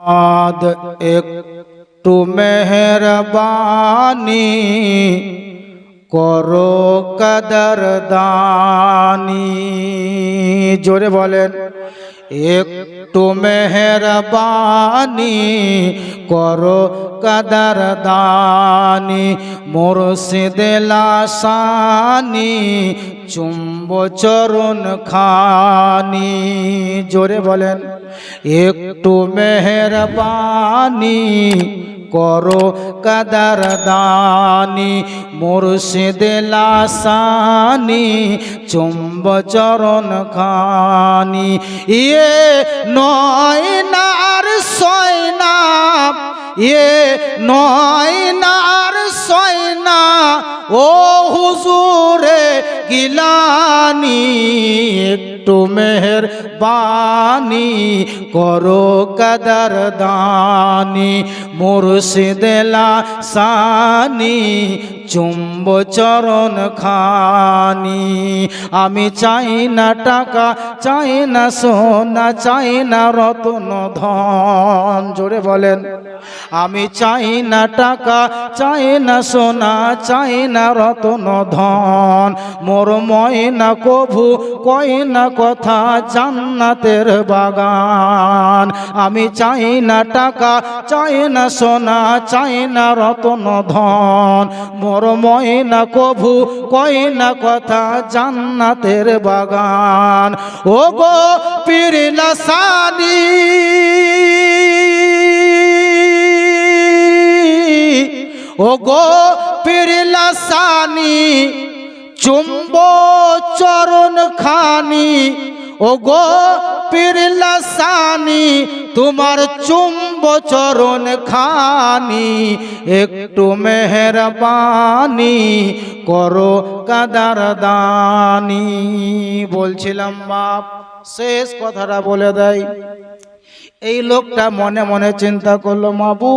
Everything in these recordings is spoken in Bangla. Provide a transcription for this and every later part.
আদ একটু মেহরবানি করো কদর দানি। জোরে বলেন, একটু মেহরবানি করো কদর দানি। মুর্শিদ লাসানি, চুম্ব চরণ খানি। জোরে বলেন একটু মেহরবানি করো কদর দানি, মুর্শিদ লাসানি চুম্ব চরণ খানি। ইয়ে নয় নার সয়না ইয়ে নয় নার ও হুজুরে গিলানি। একটু মেহের বানি করো কদর দানি মুর্শিদেলা সানি চুম্ব চরণ খানি। আমি চাই না টাকা, চাই না সোনা, চাই না রতন ধন। জোরে বলেন। আমি চাই না টাকা, চাই না সোনা, চাই না রতন ধন। মোর ময়না কভু কই না কথা, জান্নাতের বাগান। আমি চাই না টাকা, চাই না সোনা, চাই না রতন ধন। মোর ময়না কভু কই না কথা জান্নাতের বাগান। ও গো পিরিলা সানি ও গো পিরিলা সানি, চুম্ব চরণ খানি ও গো পিরলা সানি, তোমার চুম্ব চরণ খানি, একটু মেহরবানি করো কাদার দানি বলছিলাম, বাপ, শেষ কথাটা বলে দেয়। এই লোকটা মনে মনে চিন্তা করল, মাবু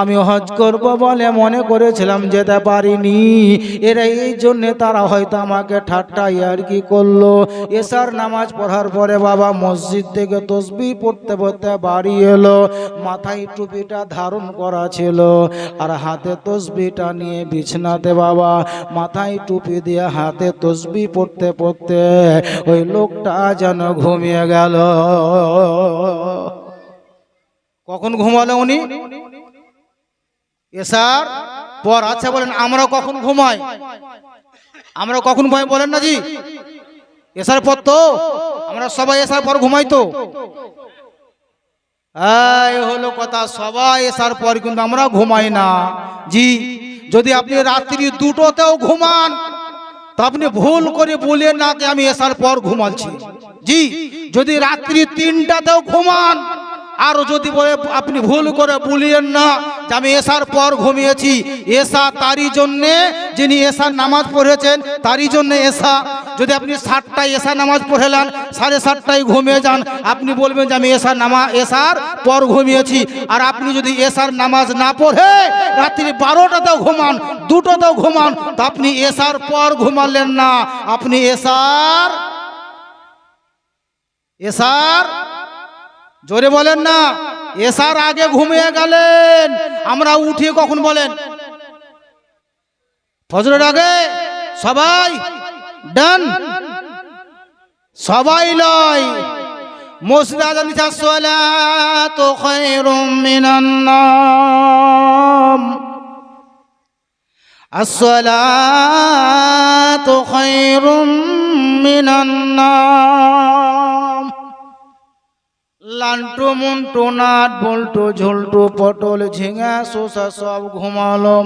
আমি হজ করব বলে মনে করেছিলাম যেতে পারিনি। এরা এই জন্যে তারা হয়তো আমাকে ঠাট্টা আর কি করল। এসার নামাজ পড়ার পরে বাবা মসজিদ থেকে তসবি পড়তে পড়তে বাড়ি এলো। মাথায় টুপিটা ধারণ করা ছিল আর হাতে তসবিটা নিয়ে বিছনাতে বাবা মাথায় টুপি দিয়ে হাতে তসবি পড়তে পড়তে ওই লোকটা যেন ঘুমিয়ে গেল। কখন ঘুমালো উনি? এসার পর আচ্ছা বলেন, আমরা কখন ঘুমাই? আমরা কখন ঘুমাই বলেন না জি? এসার পর তো, আমরা সবাই এসার পর ঘুমাই তো। হলো কথা, সবাই এসার পর কিন্তু আমরা ঘুমাই না। জি, যদি আপনি রাত্রি দুটোতেও ঘুমান, তা আপনি ভুল করে বলেন না যে আমি এসার পর ঘুমাচ্ছি। জি, যদি রাত্রি তিনটাতেও ঘুমান আর যদি বলে আপনি ভুল করে বলিয়েন না যে আমি এসার পর ঘুমিয়েছি, এসা তারই জন্যে যিনি এসার নামাজ পড়েছেন, তারই জন্য এসা। যদি আপনি সাতটায় এসা নামাজ পড়েলেন সাড়ে সাতটায় ঘুমিয়ে যান, আপনি বলবেন যে আমি এসার নামা, এসার পর ঘুমিয়েছি। আর আপনি যদি এসার নামাজ না পড়ে, রাত্রি বারোটাতেও ঘুমান, দুটোতেও ঘুমান, তো আপনি এসার পর ঘুমালেন না। আপনি এসার এসার জোরে বলেন না এসার আগে ঘুমিয়ে গেলেন আমরা উঠিয়ে কখন বলেন ফজরের আগে সবাই ডান সবাই লয় মসজিদ আজান দিছে সালাতু খায়রুম মিনান নাম الصلاة خير من النوم লান্টু মুন্টু নাট, বল্টু ঝোলটু পটল ঝিঙা শোষা সব ঘুমালো।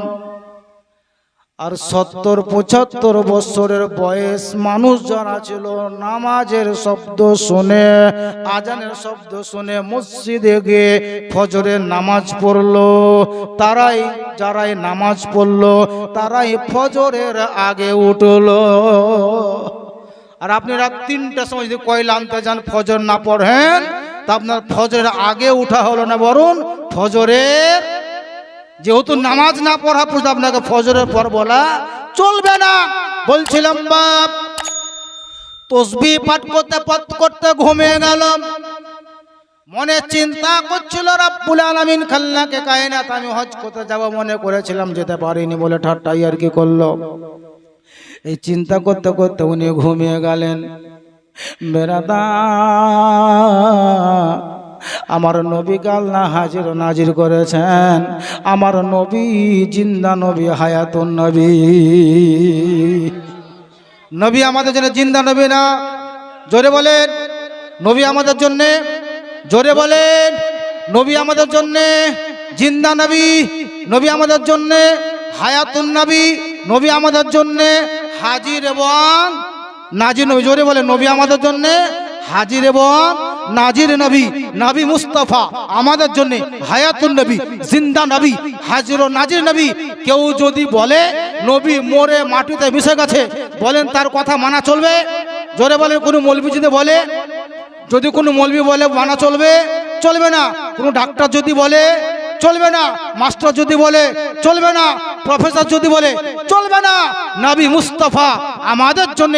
আর সত্তর পঁচাত্তর বছরের বয়স মানুষ যারা ছিল, নামাজের শব্দ শুনে, আজানের শব্দ শুনে মসজিদে গিয়ে ফজরের নামাজ পড়ল। তারাই, যারাই নামাজ পড়ল, তারাই ফজরের আগে উঠল। আর আপনি রাত সময় যদি কয়লা আনতে যান, ফজর না পড়েন তা আপনার ফজরের আগে উঠা হলো না বরং ফজরের যেহেতু নামাজ না পড়া পর্যন্ত আপনাকে ফজরের পর বলা চলবে না। বলছিলাম, বাপ, তসবি পাঠ করতে পাঠ করতে ঘুমিয়ে গেলাম। মনে চিন্তা করছিল, রাব্বুল আলামিন খাল্লাকে কায়নাত, আমি হজ করতে যাব। মনে করেছিলাম, যেতে পারিনি বলে ঠাট্টাই আর কি করল? এই চিন্তা করতে করতে উনি ঘুমিয়ে গেলেন। আমার নবী আল্লাহ হাজির নাজির করেছেন। আমার নবী জিন্দা নবী, হায়াতুন নবী। নবী আমাদের জন্য জিন্দা নবী না, জোরে বলেন। নবী আমাদের জন্যে, জোরে বলেন। নবী আমাদের জন্যে জিন্দা নবী নবী আমাদের জন্যে হায়াতুন নবী নবী আমাদের জন্যে হাজির এবং নাজির নবী, জোরে বলে নবী আমাদের জন্যে হাজির এবং নাজির নবী নবী মুস্তফা আমাদের জন্য হায়াতুন নবী, জিন্দা নবী, হাজির ও নাজির নবী। কেউ যদি বলে নবী মোরে মাটিতে মিশে গেছে, বলেন তার কথা মানা চলবে? জোরে বলে কোনো মৌলবি যদি বলে, যদি কোনো মৌলবি বলে মানা চলবে? চলবে না। কোনো ডাক্তার যদি বলে চলবে না। মাস্টার যদি বলে, চলবে না। প্রফেসর যদি বলে, চলবে না। নবী মুস্তফা আমাদের জন্য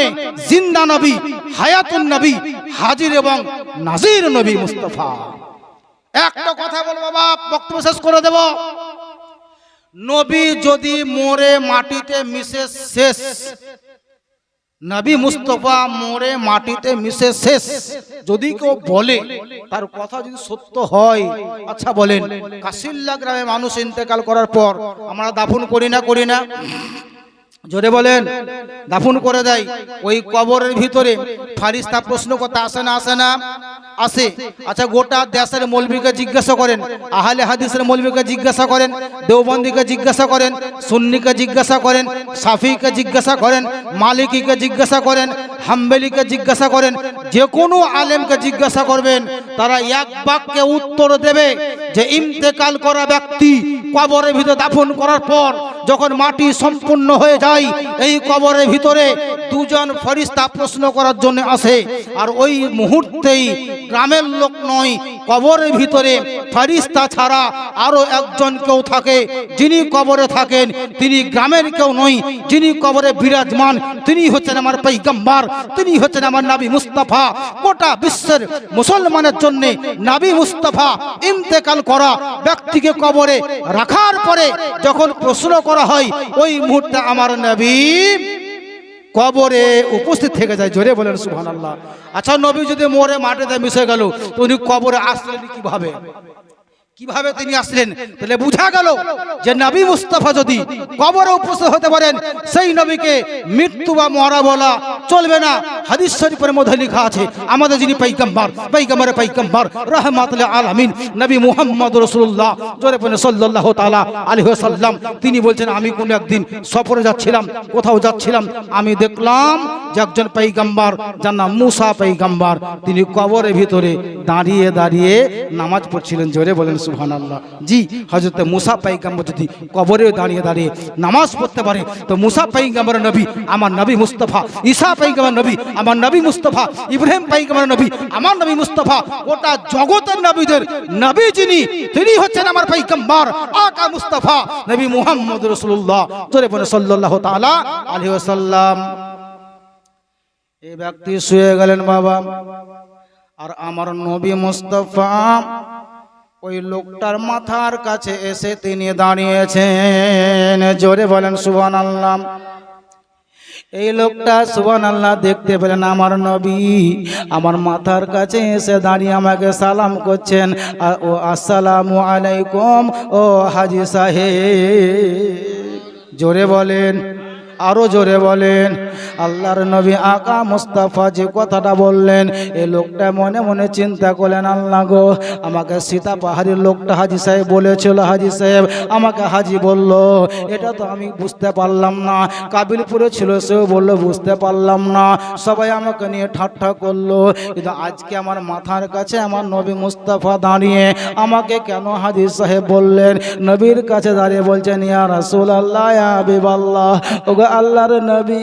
জিন্দা নবী, হায়াতুন নবী, হাজির এবং নাজির নবী মুস্তফা। একটা কথা বলব বাবা বক্তব্য শেষ করে দেব। নবী যদি মোরে মাটিতে মিশে শেষ নবী মুস্তফা মোড়ে মাটিতে মিশে শেষ। যদি কেউ বলে, তার কথা যদি সত্য হয় আচ্ছা বলেন, কাশিল্লা গ্রামে মানুষ ইন্তেকাল করার পর আমরা দাফন করি না করি না? জোরে বলেন, দাফন করে দেয়। ওই কবরের ভিতরে ফারিস্তা প্রশ্ন করতে আসে না আসে না? আসে। আচ্ছা গোটা দেশের মৌলবীকে জিজ্ঞাসা করেন, আহলে হাদিসের মৌলবীকে জিজ্ঞাসা করেন, দেওবন্দিকে জিজ্ঞাসা করেন, সুন্নিকে জিজ্ঞাসা করেন, সাফিকে জিজ্ঞাসা করেন, মালিকিকে জিজ্ঞাসা করেন, হাম্বেলিকে জিজ্ঞাসা করেন, যে কোনো আলেমকে জিজ্ঞাসা করবেন, তারা এক বাক্যে উত্তর দেবে যে ইন্তেকাল করা ব্যক্তি কবরের ভিতরে দাফন করার পর যখন মাটি সম্পূর্ণ হয়ে যায় এই কবরের ভিতরে দুজন ফরিস্তা প্রশ্ন করার জন্য আসে। আর ওই মুহূর্তেই গ্রামের লোক নয়, কবরের ভিতরে ফরিস্তা ছাড়া আরও একজন কেউ থাকে। যিনি কবরে থাকেন, তিনি গ্রামের কেউ নয়, যিনি কবরে বিরাজমান, তিনি হচ্ছেন আমার পৈগম্বার, তিনি হচ্ছেন আমার নাবি মুস্তাফা। গোটা বিশ্বের মুসলমানের জন্যে নাবি মুস্তাফা ইন্তেকাল করা ব্যক্তিকে কবরে রাখার পরে যখন প্রশ্ন করা হয়, ওই মুহূর্তে আমার নবী কবরে উপস্থিত থেকে যায়, জোরে বলেন সুহান আল্লাহ আচ্ছা নবী যদি মোরে মাটিতে মিশে গেল, তো উনি কবরে আসলেন কীভাবে? কীভাবে তিনি আসলেন? তাহলে বুঝা গেল যে নবী মুস্তাফা যদি কবরে উপস্থিত হতে পারেন, সেই নবীকে মৃত্যু বা মরা বলা চলবে না। হাদিস শরীফের মধ্যে লেখা আছে, আমাদের যিনি পাইকাম্বার পাইকাম্বারে পাইকাম্বার রহমাতুল আলামিন, নবী মুহাম্মদ রাসূলুল্লাহ, জোরে বলেন, সাল্লাল্লাহু তাআলা আলাইহি ওয়াসাল্লাম। তিনি বলছেন, আমি কোন একদিন সফরে যাচ্ছিলাম, কোথাও যাচ্ছিলাম, আমি দেখলাম একজন পাইগাম্বার যার নাম মুসা পাইগাম্বার তিনি কবরের ভিতরে দাঁড়িয়ে দাঁড়িয়ে নামাজ পড়ছিলেন, জোরে বলেন সুহান আল্লাহ জি হজরত মুসা পাইগাম্বার যদি কবরে দাঁড়িয়ে দাঁড়িয়ে নামাজ পড়তে পারে, তো মুসা পাইগাম্বার নবী আমার নবী মুস্তফা, ঈসা পাইগাম্বার নবী আমার নবী মুস্তফা, ইব্রাহিম পাইগাম্বার নবী আমার নবী মুস্তফা ওটা জগতের নবীদের নবী যিনি তিনি হচ্ছেন আমার পাইগাম্বার আকা মুস্তফা, নবী মুহাম্মদ রসুল্লাহ জোরে বলেন সাল্লাল্লাহু তাআলা আলাইহি ওয়াসাল্লাম। এই ব্যক্তি শুয়ে গেলেন বাবা। আর আমার নবী মুস্তফা, ওই লোকটার মাথার কাছে এসে তিনি দাঁড়িয়েছেন। জোরে বলেন সুবান আল্লাহ এই লোকটা সুবান আল্লাহ দেখতে পেলেন আমার নবী। আমার মাথার কাছে এসে দাঁড়িয়ে আমাকে সালাম করছেন। ও, আসসালামু আলাইকুম, ও হাজি সাহেব। জোরে বলেন আরও জোরে বলেন। আল্লাহর নবী আকা মুস্তাফা যে কথাটা বললেন এই লোকটা মনে মনে চিন্তা করলেন, আল্লাহ গো, আমাকে সীতা পাহাড়ির লোকটা হাজি সাহেব বলেছিল, হাজি সাহেব, আমাকে হাজি বলল, এটা তো আমি বুঝতে পারলাম না। কাবিলপুরে ছিল, সেও বলল, বুঝতে পারলাম না। সবাই আমাকে নিয়ে ঠাট্টা করল। কিন্তু আজকে আমার মাথার কাছে আমার নবী মুস্তাফা দাঁড়িয়ে আমাকে কেন হাজি সাহেব বললেন? নবীর কাছে দাঁড়িয়ে বলছেন, ইয়া রাসূল আল্লাহ হাবিব আল্লাহ ওগো আল্লাহর নবী।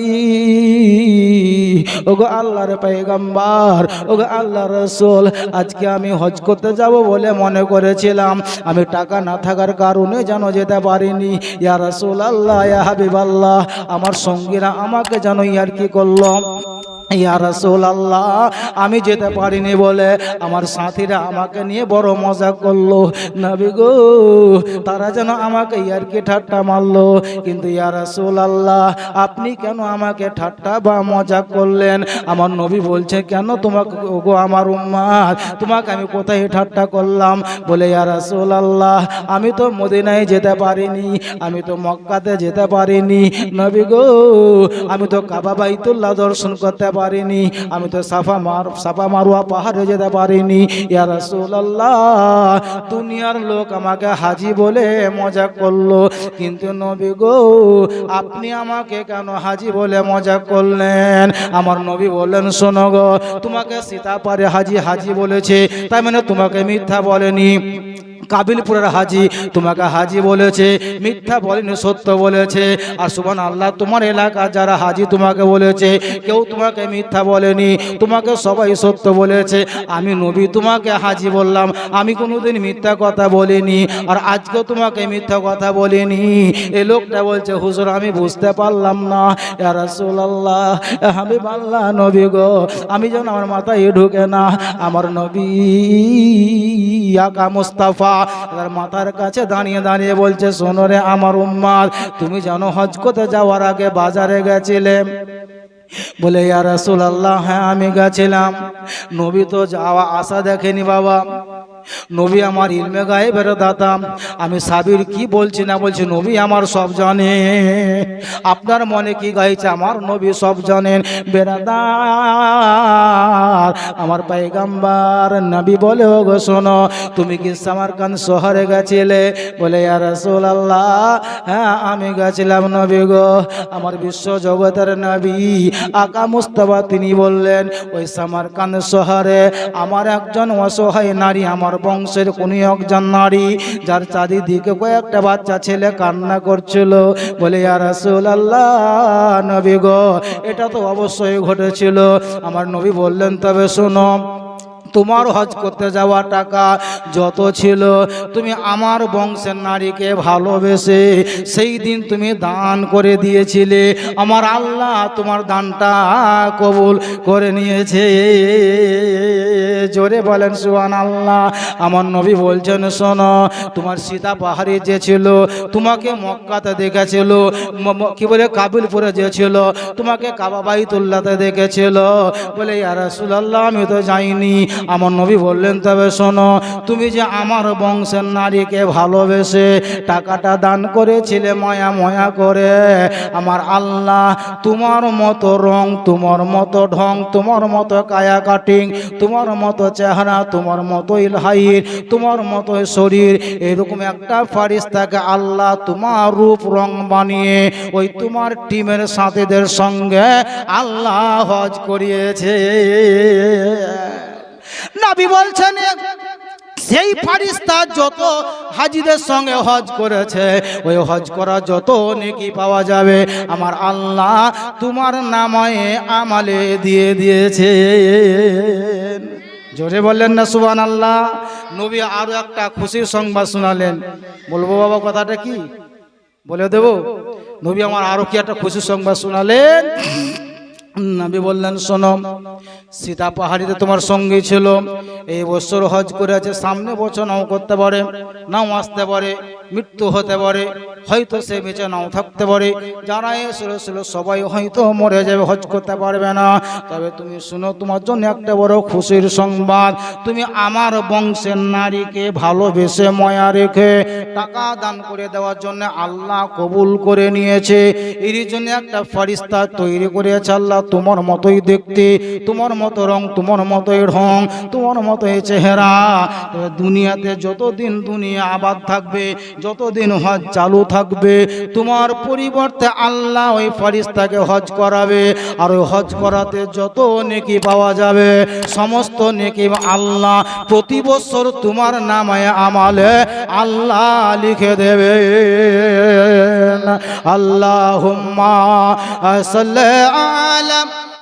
ওগো আল্লাহর পেগম্বার ওগো আল্লাহর রসুল, আজকে আমি হজ করতে যাব বলে মনে করেছিলাম। আমি টাকা না থাকার কারণে যেন যেতে পারিনি। ইয়া রসুল আল্লাহ ইয়া হাবিব আল্লাহ আমার সঙ্গীরা আমাকে যেন ইয়ার কি করল? ইয়া আল্লাহ আমি যেতে পারিনি বলে আমার সাথীরা আমাকে নিয়ে বড় মজা করল। নবী গো, তারা যেন আমাকে ইয়ারকি ঠাট্টা মারলো। কিন্তু ইয়া রাসূল আল্লাহ আপনি কেন আমাকে ঠাট্টা বা মজা করলেন? আমার নবী বলছে, কেন তোমাকে গো আমার উম্মাদ, তোমাকে আমি কোথায় ঠাট্টা করলাম? বলে, ইয়া রাসূল আল্লাহ আমি তো মদিনায় যেতে পারিনি, আমি তো মক্কাতে যেতে পারিনি। নবী গো, আমি তো কাবা বাইতুল্লাহ দর্শন করতে পারিনি, আমি তো সাফা মার, সাফা মারুয়া পাহাড়ে যেতে পারিনি। ইয়া দুনিয়ার লোক আমাকে হাজি বলে মজা করল। কিন্তু নবী গো, আপনি আমাকে কেন হাজি বলে মজা করলেন? আমার নবী বললেন, শোনো গো, তোমাকে সীতাপারে হাজি হাজি বলেছে তাই মানে তোমাকে মিথ্যা বলেনি। কাবিলপুরের হাজি। তোমাকে হাজি বলেছে, মিথ্যা বলেনি, সত্য বলেছে। আর সুবান আল্লাহ তোমার এলাকা যারা হাজি তোমাকে বলেছে, কেউ তোমাকে মিথ্যা বলেনি, তোমাকে সবাই সত্য বলেছে। আমি নবী তোমাকে হাজি বললাম, আমি কোনোদিন মিথ্যা কথা বলিনি, আর আজকেও তোমাকে মিথ্যা কথা বলিনি। এ লোকটা বলছে, হুজুর, আমি বুঝতে পারলাম না। রাসূলুল্লাহ আমি বাল্লা নবী গো, আমি যেন আমার মাথায় ঢুকে না। আমার নবী আকা মুস্তাফা তার মাথার কাছে দাঁড়িয়ে দাঁড়িয়ে বলছে, শোনো রে আমার উম্মাদ, তুমি জানো হজ করতে যাওয়ার আগে বাজারে গেছিলে? বলে, ইয়া রাসূলুল্লাহ হ্যাঁ আমি গেছিলাম। নবী তো যাওয়া আশা দেখেনি বাবা। নবী আমার ইলমে গায়েবের দাতা আমি সাবির কি বলছি না বলছি নবী আমার সব জানে। আপনার মনে কি গাইছে আমার নবী সব জানেন বেরাদার আমার পাইগাম্বার নবী বলে, ও গো শোনো, তুমি কি সামারকান শহরে গেছিলে? বলে, ইয়া রাসূলুল্লাহ হ্যাঁ আমি গেছিলাম নবী গো। আমার বিশ্ব জগতের নবী আকা মুস্তফা, তিনি বললেন, ওই সামারকান শহরে আমার একজন অসহায় নারী আমার বংশের কোন একজন নারী, যার চারিদিকে কয়েকটা বাচ্চা ছেলে কান্না করছিল। বলে, ইয়া রাসূলুল্লাহ, নবী গো, এটা তো অবশ্যই ঘটেছিল। আমার নবী বললেন, তবে শোনো তোমার হজ করতে যাওয়া টাকা যত ছিল, তুমি আমার বংশের নারীকে ভালোবেসে সেই দিন তুমি দান করে দিয়েছিলে। আমার আল্লাহ তোমার দানটা কবুল করে নিয়েছে। জোরে বলেন সুহান আল্লাহ আমার নবী বলছেন, শোনো, তোমার সীতা পাহাড়ে যে ছিল তোমাকে মক্কাতে দেখেছিল কি বলে, কাবিলপুরে যে ছিল তোমাকে কাবাবাইতুল্লাতে দেখেছিল। বলে, ইয়া রাসূলুল্লাহ, আমি তো যাইনি। আমার নবী বললেন, তবে শোনো, তুমি যে আমার বংশের নারীকে ভালোবেসে টাকাটা দান করেছিলে ময়া ময়া করে, আমার আল্লাহ তোমার মতো রং, তোমার মতো ঢং, তোমার মতো কায়া কাটিং, তোমার মতো চেহারা, তোমার মতো হাইট তোমার মতো শরীর, এরকম একটা ফারিস্তাকে আল্লাহ তোমার রূপ, রং বানিয়ে ওই তোমার টিমের সাথীদের সঙ্গে আল্লাহ হজ করিয়েছে। নাবি বলছেন, সেই ফারিস্তা যত হাজিদের সঙ্গে হজ করেছে, ওই হজ করা যত নেকি পাওয়া যাবে। আমার আল্লাহ তোমার নামায়ে আমালে দিয়ে দিয়েছে জোরে বললেন না সুবান আল্লাহ নবী আরও একটা খুশির সংবাদ শোনালেন। বলব বাবা, কথাটা কি? বলে দেব। নবী আমার আরও কি একটা খুশির সংবাদ শোনালেন? নবী বললেন, শোনো সীতা পাহাড়িতে তোমার সঙ্গী ছিল। এই বছর হজ করে আছে সামনে বছর নাও করতে পারে, নাও আসতে পারে, মৃত্যু হতে পারে, হয়তো সে বেঁচে নাও থাকতে পারে। যারা এসেছিল সবাই হয়তো মরে যাবে, হজ করতে পারবে না। তবে তুমি শুনো, তোমার জন্য একটা বড় খুশির সংবাদ। তুমি আমার বংশের নারীকে ভালোবেসে ময়া রেখে টাকা দান করে দেওয়ার জন্য আল্লাহ কবুল করে নিয়েছে। এর জন্য একটা ফারিস্তা তৈরি করেছে, আল্লাহ তোমার মতোই দেখতে, তোমার মতো রং, তোমার মতোই ঢং, তোমার মতোই চেহারা। দুনিয়াতে যতদিন দুনিয়া আবাদ থাকবে, যতদিন হজ চালু থাকবে, তোমার পরিবর্তে আল্লাহ ওই ফারিস্তাকে হজ করাবে। আর ওই হজ করাতে যত নেকি পাওয়া যাবে, সমস্ত নেকি আল্লাহ প্রতি বছর তোমার নামায় আমালে আল্লাহ লিখে দেবে সাল্লি আলা